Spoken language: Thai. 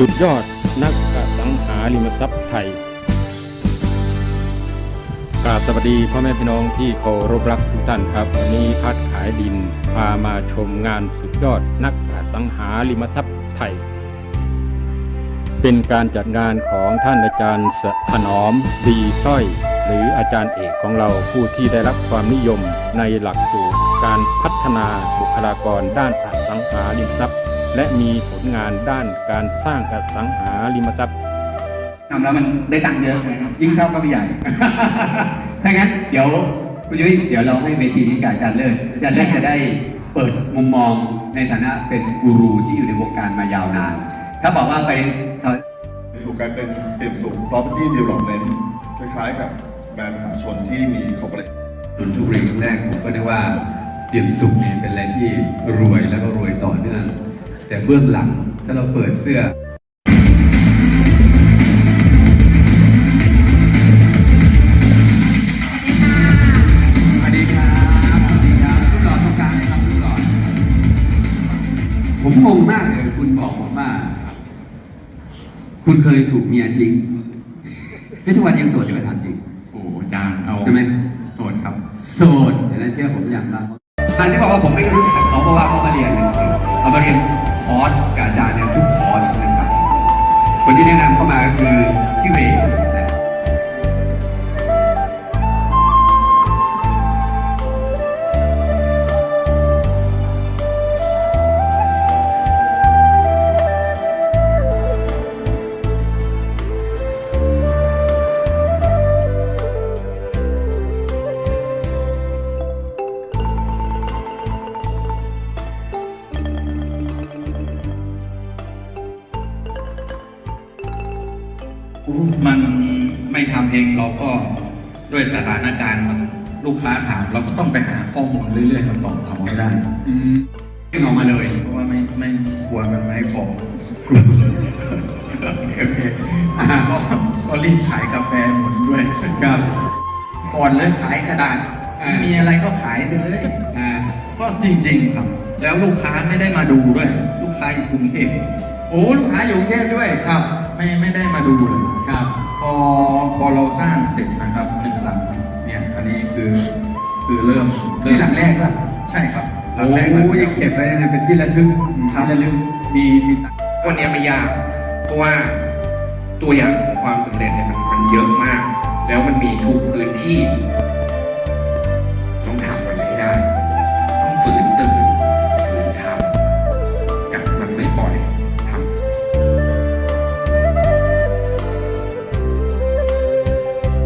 สุดยอดนักอสังหาริมทรัพย์ไทยกราบสวัสดีพ่อแม่พี่น้องที่เคารพรักทุกท่านครับ วันนี้พัดขายดินพามาชมงานสุดยอดนักอสังหาริมทรัพย์ไทย เป็นการจัดงานของท่านอาจารย์สถนอมดีสร้อย หรืออาจารย์เอกของเราผู้ที่ได้รับความนิยมในหลักสูตรการพัฒนาบุคลากรด้านอสังหาริมทรัพย์ และมีผลงานด้านการสร้างอสังหาริมทรัพย์ทำแล้วมันได้ตังค์เยอะนะครับยิ่งชอบก็ไปใหญ่ ถ้างั้นเดี๋ยวคุณยุ้ยเดี๋ยวเราให้เวทีนี้กับอาจารย์เลิศอาจารย์เลิศจะได้เปิดมุมมองในฐานะเป็นกูรูที่อยู่ในวงการมายาวนาน ถ้าบอกว่าไปทำไปสู่การเป็นเปลี่ยนสู่ property development คล้ายๆกับแบรนด์มหาชนที่มี corporate นนทบุรีครั้งแรกผมก็นึกว่าเปี่ยมสุขเนี่ยเป็นอะไรที่รวยแล้วก็รวยต่อเนื่อง แต่เบื้องหลังถ้าเราเปิดเสื้อสวัสดีครับสวัสดีครับรูปหล่อตรงกลางเลยครับรูปหล่อผมงงมากเลยคุณบอกผมว่า คุณเคยถูกเมียทิ้งไม่ทุกวันยังโสดอยู่ไหมถามจริง โอ้อาจารย์เอาใช่ไหมโสดครับ โสดเดี๋ยวนะเชื่อผมอย่างบ้างอันที่บอกว่าผมไม่รู้จักเขาเพราะว่าเขามาเรียนหนังสือเขามาเรียน ออสกับอาจารย์เนี่ย มันไม่ทำเองเราก็ด้วยสถานการณ์มันลูกค้าถามเราก็ต้องไปหาข้อมูลเรื่อยๆมาตอบเขาให้ได้อืมดึงออกมาเลย เพราะว่าไม่ไม่กลัวมันไม่ให้ของโอเคโอเคอ่าก็ก็รีบขายกาแฟหมดด้วยครับก่อนเลยขายกระดาษอ่ามีมีอะไรก็ขายไปเลยอ่าก็จริง ๆ ครับ แล้วลูกค้าไม่ได้มาดูด้วย ลูกค้าอยู่กรุงเทพโอ้ลูกค้าอยู่กรุงเทพด้วย สร้างเสร็จนะครับหนึ่งหลังเนี่ยอันนี้คือคือเริ่มเริ่นี่มหลังแรกป่ะใช่ครับหลัโอ้งแรกโหยังเก็บไว้นะเป็นที่ระทึกครับที่ระลึกมีมีวันนี้ไม่ยาก เพราะว่าตัวอย่างของความสำเร็จเนี่ยมันมันเยอะมาก แล้วมันมีทุกพื้นที่